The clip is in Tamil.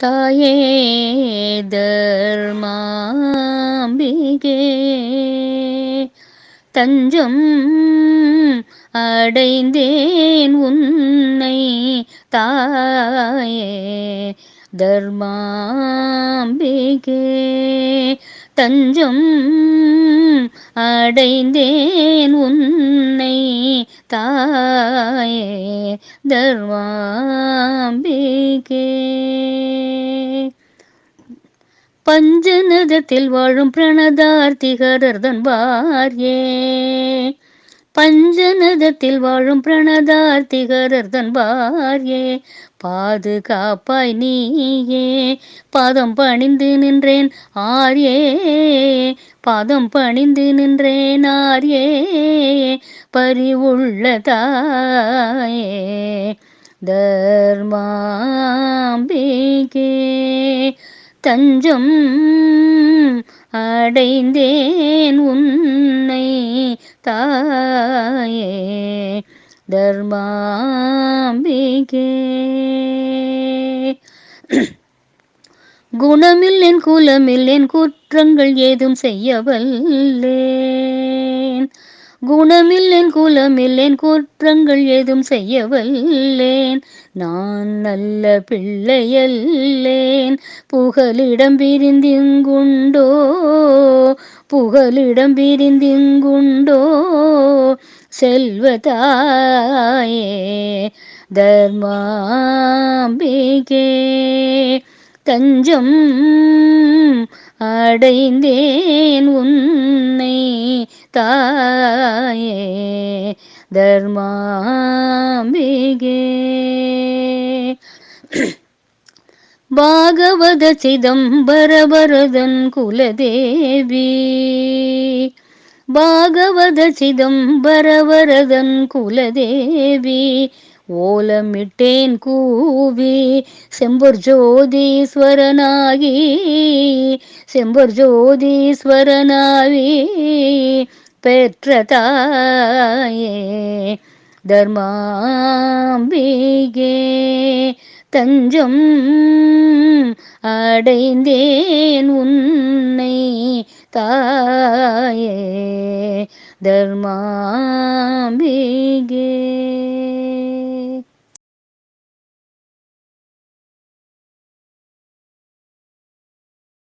தாயே தர்மாம்பிகே. தஞ்சம் அடைந்தேன் உன்னை தாயே தர்மாம்பிகே. தஞ்சம் அடைந்தேன் உன்னை தாயே தர்மாம்பிகே. பஞ்சநதத்தில் வாழும் பிரணதார்த்திகரர்தன் வார்யே. பஞ்சநதத்தில் வாழும் பிரணதார்த்திகரர்தன் வார்யே. பாதுகாப்பாய் நீயே பாதம் பணிந்து நின்றேன் ஆர்யே. பாதம் பணிந்து நின்றேன் ஆர்யே பரிவுள்ள தாயே தர்மாம்பிகே. தஞ்சம் அடைந்தேன் உன்னை தாயே. தர்மாம்பிகே. குணமில்லேன் குலமில்லேன் குற்றங்கள் ஏதும் செய்யவல்லேன். குணமில்லேன் குலமில்லேன் குற்றங்கள் ஏதும் செய்யவல்லேன். நான் நல்ல பிள்ளையல்லேன். புகலிடம் பிரிந்திங்குண்டோ? புகலிடம் பிரிந்திங்குண்டோ? செல்வதாயே தர்மாம்பிகே தஞ்சம் அடைந்தேன் உன்னை. തായേ ധർമാംബികേ. ഭാഗവത ചിദംബരവരദൻ കുലദേവി. ഭാഗവത ചിദംബരവരദൻ കുലദേവി. ஓலமிட்டேன் கூவி செம்பொர் ஜோதீஸ்வரனாகி செம்பொர் ஜோதீஸ்வரனாவி பெற்ற தாயே தர்மாம்பிகே தஞ்சம் அடைந்தேன் உன்னை தாயே தர்மாம்பிகே.